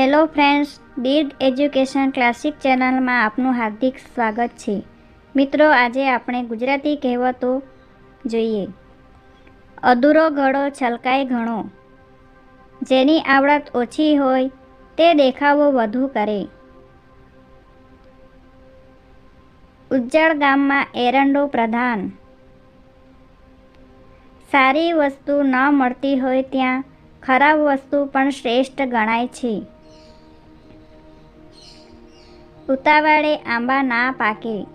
Hello friends deed education classic ચેનલમાં આપનું હાર્દિક સ્વાગત છે. મિત્રો, આજે આપણે ગુજરાતી કહેવતો જોઈએ. અધૂરો ઘડો છલકાય ઘણો. જેની આવડત ઓછી હોય, તે દેખાવો વધુ કરે. ઉજ્જળ ગામમાં એરંડો પ્રધાન. સારી વસ્તુ ન મળતી હોય ત્યાં ખરાબ વસ્તુ પણ શ્રેષ્ઠ ગણાય છે. ઉતાવળે આંબા ના પાકે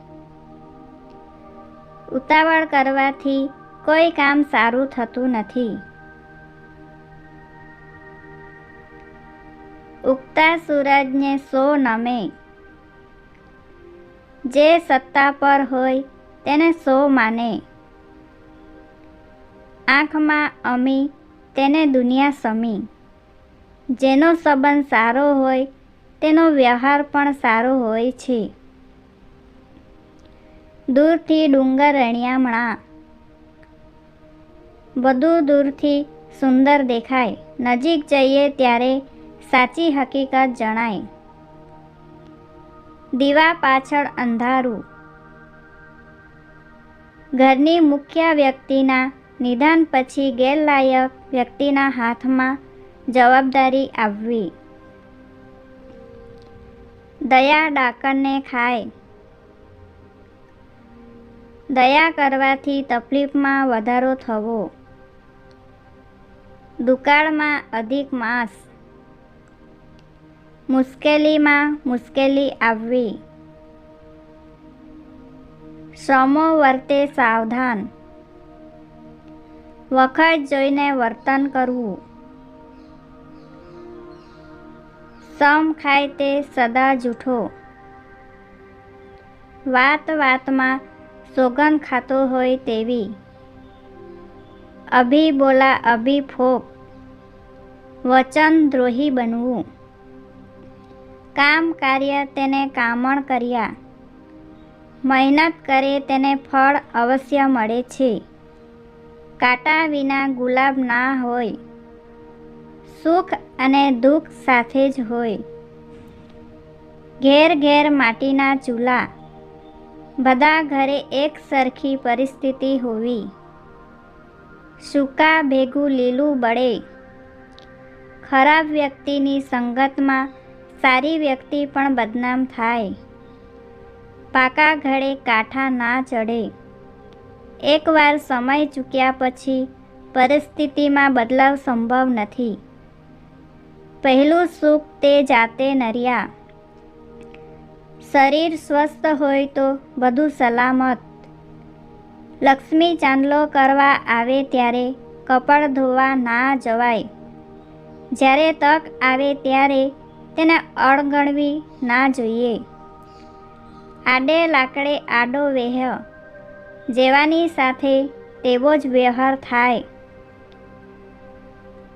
ઉતાવળ કરવાથી કોઈ કામ સારું થતું નથી. ઉગતા સૂરજને સો નમે. જે સત્તા પર હોય તેને સો માને. આંખમાં અમી તેને દુનિયા સમી. જેનો સંબંધ સારો હોય તેનો વ્યવહાર પણ સારો હોય છે. દૂરથી ડુંગર રણિયામણા. બધું દૂરથી સુંદર દેખાય. નજીક જઈએ ત્યારે સાચી હકીકત જણાય. દીવા પાછળ અંધારું. ઘરની મુખ્ય વ્યક્તિના નિદાન પછી ગેરલાયક વ્યક્તિના હાથમાં જવાબદારી આવવી. દયા ડાકરને ખાય. દયા કરવાથી તકલીફમાં વધારો થવો. દુકાળમાં અધિક માસ. મુશ્કેલીમાં મુશ્કેલી આવવી. શ્રમો વર્તે સાવધાન. વખત જોઈને વર્તન કરવું. સમ ખાય તે સદા જૂઠો. વાત વાતમાં સોગન ખાતો હોય તેવી. અભી બોલા અભી ફોક. વચન દ્રોહી બનવું. કામ કાર્ય તેને કામણ કર્યા. મહેનત કરે તેને ફળ અવશ્ય મળે છે. કાંટા વિના ગુલાબ ના હોય. સુખ અને દુઃખ સાથે જ હોય. ઘેર ઘેર માટીના ચૂલા. બધા ઘરે એક સરખી પરિસ્થિતિ હોવી. સૂકા, ભેગું, લીલું, બળે. ખરાબ વ્યક્તિની સંગતમાં સારી વ્યક્તિ પણ બદનામ થાય. પાકા ઘડે કાંઠા ના ચડે. એકવાર સમય ચૂક્યા પછી પરિસ્થિતિમાં બદલાવ સંભવ નથી. પહેલું સુખ તે જાતે નર્યા. શરીર સ્વસ્થ હોય તો બધું સલામત. લક્ષ્મી ચાંદલો કરવા આવે ત્યારે કપડ ધોવા ના જવાય. જ્યારે તક આવે ત્યારે તેને અણગણવી ના જોઈએ. આડે લાકડે આડો વેહ. જેવાની સાથે તેવો જ વ્યવહાર થાય.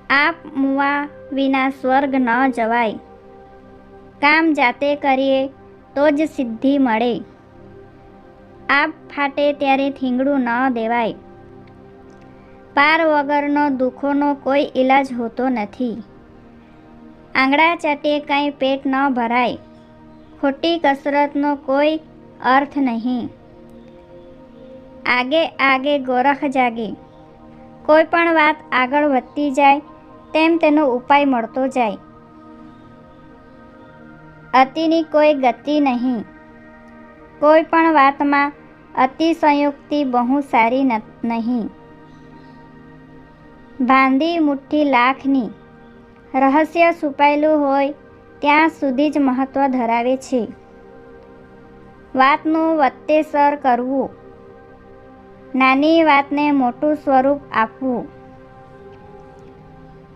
આપ મુવા વિના સ્વર્ગ ન જવાય. કામ જાતે કરીએ તો જ સિદ્ધિ મળે. આપ ફાટે ત્યારે થીંગડું ન દેવાય. પાર વગરનો દુઃખોનો કોઈ ઈલાજ હોતો નથી. આંગળા ચાટે કાંઈ પેટ ન ભરાય. ખોટી કસરતનો કોઈ અર્થ નહીં. આગે આગે ગોરખ જાગે. કોઈ પણ વાત આગળ વધતી જાય તેમ તેનો ઉપાય મળતો જાય. અતિની કોઈ ગતિ નહીં. કોઈ પણ વાતમાં અતિશયોક્તિ બહુ સારી નહીં. ભાંધી મુઠ્ઠી લાખની. રહસ્ય છુપાયેલું હોય ત્યાં સુધી જ મહત્ત્વ ધરાવે છે. વાતનું વત્તેસર કરવું. નાની વાતને મોટું સ્વરૂપ આપવું.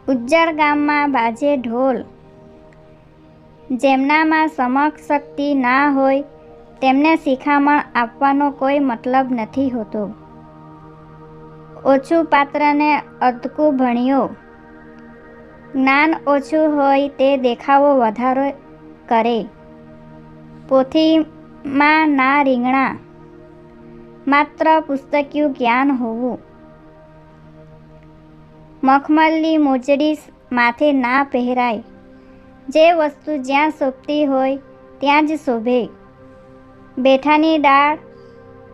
ઉજ્જળ ગામમાં બાજે ઢોલ. જેમનામાં સમક્ષ શક્તિ ના હોય, તેમને શિખામણ આપવાનો કોઈ મતલબ નથી હોતો. ઓછું પાત્રને અદકું ભણ્યો. જ્ઞાન ઓછું હોય તે દેખાવો વધારો કરે. પોથીમાં ના રીંગણા. માત્ર પુસ્તકિયું જ્ઞાન હોવું. મખમલની મોજડી માથે ના પહેરાય. જે વસ્તુ જ્યાં શોભતી હોય ત્યાં જ શોભે. બેઠાની ડાળ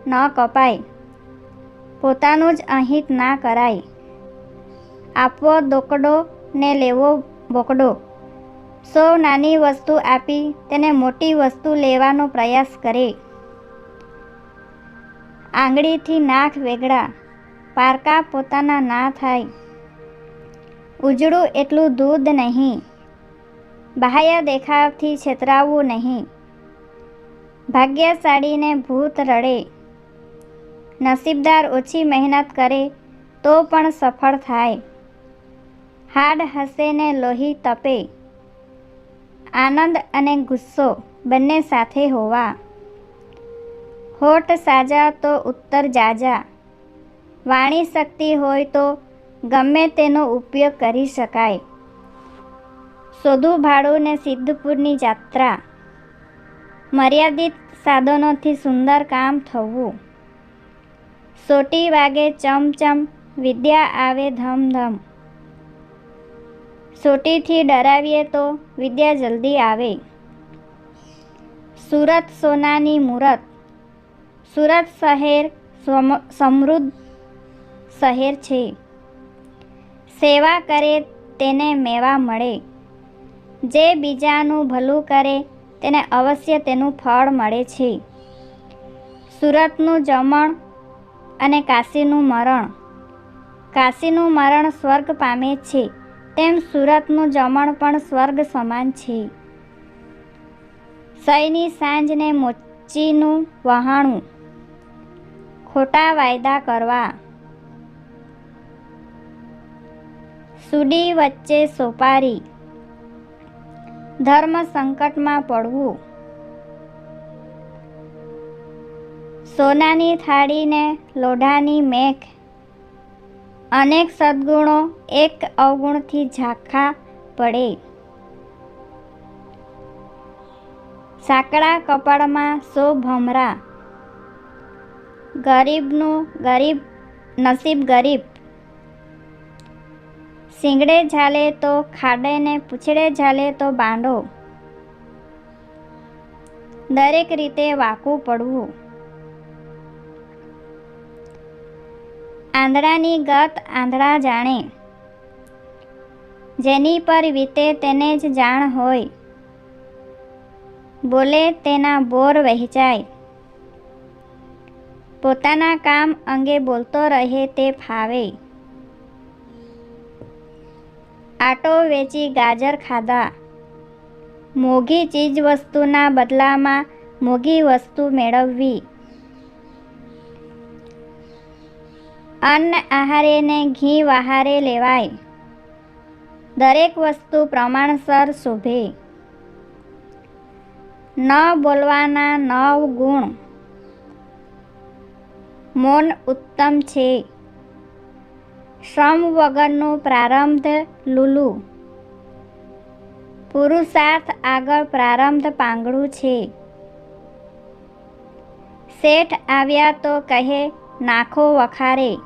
ન કપાય. પોતાનું જ અહિત ના કરાય. આપવો દોકડો ને લેવો બોકડો. સૌ નાની વસ્તુ આપી તેને મોટી વસ્તુ લેવાનો પ્રયાસ કરે. આંગળીથી નાક વેગળા. પારકા પોતાના ના થાય. ઉજળું એટલું દૂધ નહીં. બાહ્ય દેખાવથી છેતરાવવું નહીં. ભાગ્યશાળીને ભૂત રડે. નસીબદાર ઓછી મહેનત કરે તો પણ સફળ થાય. હાડ હસે ને લોહી તપે. આનંદ અને ગુસ્સો બંને સાથે હોવા. હોઠ સાજા તો ઉત્તર જાજા. વાણી શક્તિ હોય તો ગમે તેનો ઉપયોગ કરી શકાય. સોધુ ભાડું ને સિદ્ધપુરની જાત્રા. મર્યાદિત સાધનોથી સુંદર કામ થવું. સોટી વાગે ચમચમ વિદ્યા આવે ધમધમ સોટીથી ડરાવીએ તો વિદ્યા જલ્દી આવે. સુરત સોનાની મૂરત. સુરત શહેર સમ- સમૃદ્ધ શહેર છે. સેવા કરે તેને મેવા મળે. જે બીજાનું ભલું કરે તેને અવશ્ય તેનું ફળ મળે છે. સુરતનું જમણ અને કાશીનું મરણ. કાશીનું મરણ સ્વર્ગ પામે છે, તેમ સુરતનું જમણ પણ સ્વર્ગ સમાન છે. સૈની સાંજને મોચીનું વહાણું. ખોટા વાયદા કરવા. સુડી વચ્ચે સોપારી. ધર્મ સંકટમાં પડવું. સોનાની થાળીને લોઢાની મેઘ. અનેક સદ્ગુણો એક અવગુણથી ઝાંખા પડે. સાંકડા કપાળમાં સો ભમરા. ગરીબનું ગરીબ, નસીબ ગરીબ. શીંગડે ઝાલે તો ખાડે ને પૂછડે ઝાલે તો બાંડો. દરેક રીતે વાકું પડવું. આંધળાની ગત આંધળા જાણે. જેની પર વીતે તેને જ જાણ હોય. બોલે તેના બોર વહેંચાય. પોતાના કામ અંગે બોલતો રહે તે ફાવે. આટો વેચી ગાજર ખાધા. મોઘી ચીજવસ્તુના બદલામાં મોઘી વસ્તુ મેળવવી. અન્ન આહારે ને ઘી વહારે લેવાય. દરેક વસ્તુ પ્રમાણસર શોભે. ન બોલવાના નવ ગુણ. મૌન ઉત્તમ છે. શ્રમ વગરનું પ્રારંભ, લુલુ. પુરુષાર્થ આગળ પ્રારંભ પાંગડું છે. શેઠ આવ્યા તો કહે, નાખો વખારે.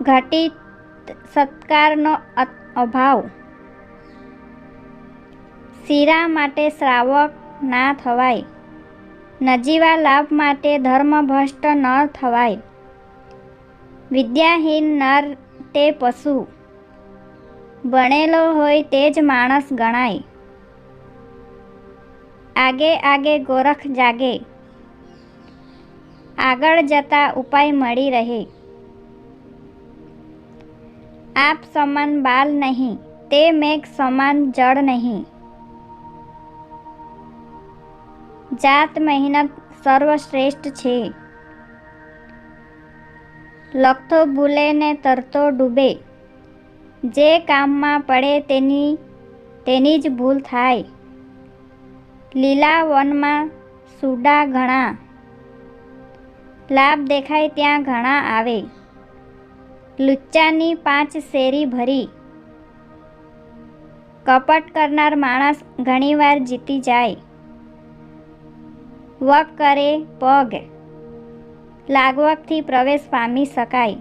ઘટી સત્કારનો અભાવ. શીરા માટે શ્રાવક ના થવાય. નજીવા લાભ માટે ધર્મભ્રષ્ટ ન થવાય. વિદ્યાહીન નર તે પશુ. ભણેલો હોય તે જ માણસ ગણાય. આગે આગે ગોરખ જાગે. આગળ જતા ઉપાય મળી રહે. આપ સમાન બાલ નહીં, તે મેઘ સમાન જળ નહીં. જાત મહેનત સર્વશ્રેષ્ઠ છે. લખતો ભૂલે ને તરતો ડૂબે. જે કામમાં પડે તેની તેની જ ભૂલ થાય. લીલા વનમાં સુડા ઘણા. લાભ દેખાય ત્યાં ઘણા આવે. લુચ્ચાની પાંચ શેરી ભરી. કપટ કરનાર માણસ ઘણીવાર જીતી જાય. વક કરે પગ. લાગવકથી પ્રવેશ પામી શકાય.